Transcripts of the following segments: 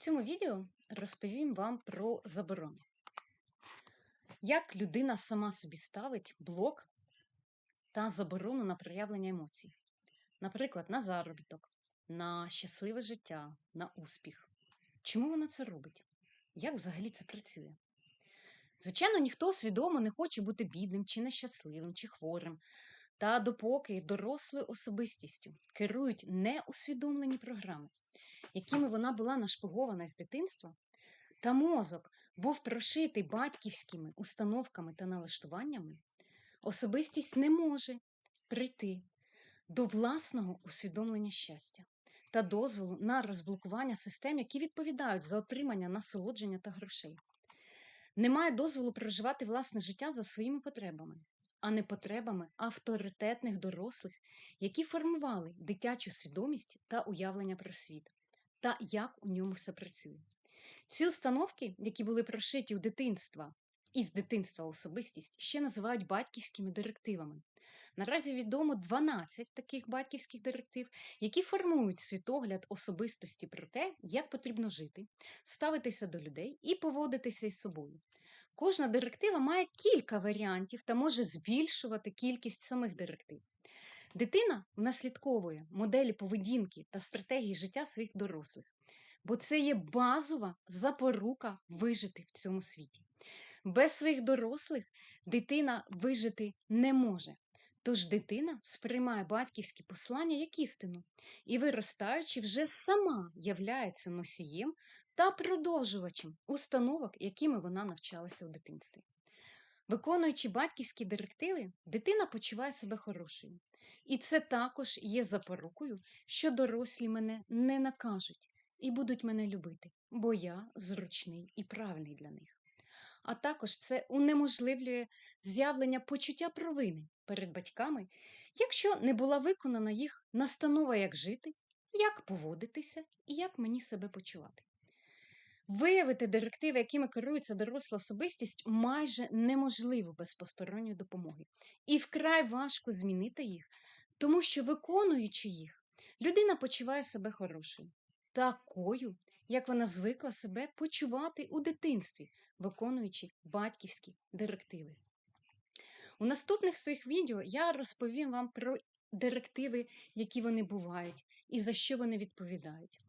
цьому відео розповім вам про заборону. Як людина сама собі ставить блок та заборону на проявлення емоцій. Наприклад, на заробіток, на щасливе життя, на успіх. Чому вона це робить? Як взагалі це працює? Звичайно, ніхто свідомо не хоче бути бідним, чи нещасливим, чи хворим. Та допоки дорослою особистістю керують неусвідомлені програми, якими вона була нашпигована з дитинства, та мозок був прошитий батьківськими установками та налаштуваннями, особистість не може прийти до власного усвідомлення щастя та дозволу на розблокування систем, які відповідають за отримання насолодження та грошей. Немає дозволу проживати власне життя за своїми потребами, а не потребами авторитетних дорослих, які формували дитячу свідомість та уявлення про світ та як у ньому все працює. Ці установки, які були прошиті у дитинства і з дитинства особистість, ще називають батьківськими директивами. Наразі відомо 12 таких батьківських директив, які формують світогляд особистості про те, як потрібно жити, ставитися до людей і поводитися із собою. Кожна директива має кілька варіантів та може збільшувати кількість самих директив. Дитина внаслідковує моделі поведінки та стратегії життя своїх дорослих, бо це є базова запорука вижити в цьому світі. Без своїх дорослих дитина вижити не може. Тож дитина сприймає батьківські послання як істину і, виростаючи, вже сама являється носієм та продовжувачем установок, якими вона навчалася у дитинстві. Виконуючи батьківські директиви, дитина почуває себе хорошою. І це також є запорукою, що дорослі мене не накажуть і будуть мене любити, бо я зручний і правильний для них. А також це унеможливлює з'явлення почуття провини перед батьками, якщо не була виконана їх настанова, як жити, як поводитися і як мені себе почувати. Виявити директиви, якими керується доросла особистість, майже неможливо без посторонньої допомоги. І вкрай важко змінити їх, тому що, виконуючи їх, людина почуває себе хорошою, такою, як вона звикла себе почувати у дитинстві, виконуючи батьківські директиви. У наступних своїх відео я розповім вам про директиви, які вони бувають, і за що вони відповідають.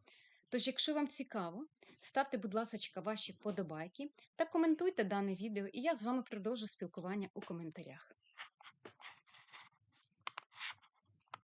Тож, якщо вам цікаво, ставте, будь ласка, ваші вподобайки та коментуйте дане відео, і я з вами продовжу спілкування у коментарях.